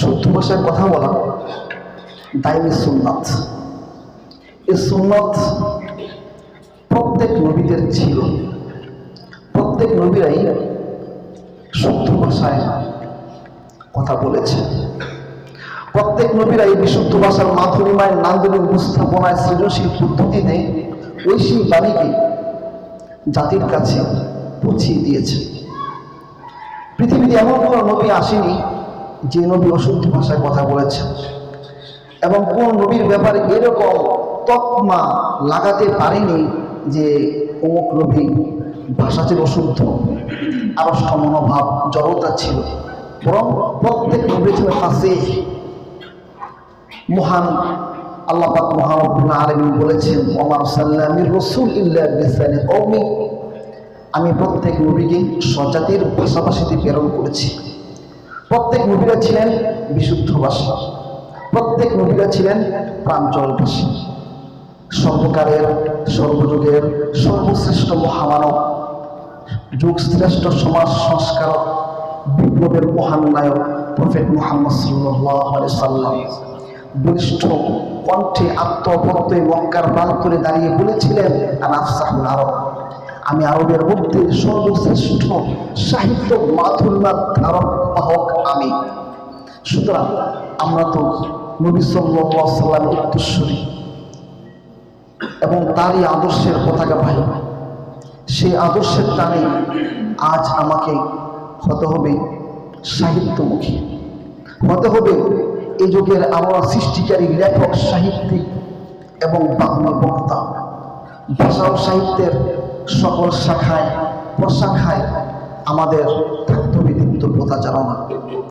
শুদ্ধ ভাষায় কথা বলা দায়ী সুন্নাত। এই সুন্নাত প্রত্যেক নবীদের ছিল। প্রত্যেক নবীরাই শুদ্ধ ভাষায় কথা বলেছে। প্রত্যেক নবীরাই বিশুদ্ধ ভাষার মাধুরিমায়, নান্দনিক উপস্থাপনায় সৃজনশীল পদ্ধতিতে ঐশী বাণীকে জাতির কাছে পৌঁছিয়ে দিয়েছে। পৃথিবীতে এমন কোনো নবী আসেনি যে নবী অশুদ্ধ ভাষায় কথা বলেছেন এবং কোন নবীর ব্যাপারে এরকম তকমা লাগাতে পারেনি যে অমুক নবী ভাষা ছিল অশুদ্ধ আড়ষ্ট মনোভাব জড়তা ছিল। বরং প্রত্যেক নবী ছিল ফাঁসে মহান আল্লাহ পাক মহান আলমিন বলেছেন ওমার সাল্লামির রসুল বিসানি কওমি। আমি প্রত্যেক নবীকে স্বজাতির ভাষাভাষীতে প্রেরণ করেছি। প্রত্যেক নবীরা ছিলেন বিশুদ্ধ ভাষা প্রত্যেক নবীরা ছিলেন প্রাঞ্চল ভাষী সর্বকালের, সর্বযুগের, সর্বশ্রেষ্ঠ মহামানব, যুগ শ্রেষ্ঠ সমাজ সংস্কারক, বিপ্লবের মহান নায়ক, প্রফেট মোহাম্মদ সাল্লাম। বলিষ্ঠ কণ্ঠে আত্মপ্রত্যয় মক্কার প্রান্তরে দাঁড়িয়ে বলেছিলেন আনাফসাহুল আরব। আমি আরবের মধ্যে সর্বশ্রেষ্ঠ সাহিত্য মাধুর্যার ধারক বাহক আমি। সুতরাং আমরা তো নবী সাল্লাহ সাল্লামের উত্তরস্বরী এবং তারই আদর্শের পতাকা ভাই। সেই আদর্শের টানে আজ আমাকে হতে হবে সাহিত্যমুখী। হতে হবে এই যুগের আমরা সৃষ্টিকারী লেখক, সাহিত্যিক এবং বাংলা বক্তা। ভাষা সাহিত্যের সকল শাখায়, প্রশাখায় আমাদের দীপ্ত প্রচারণা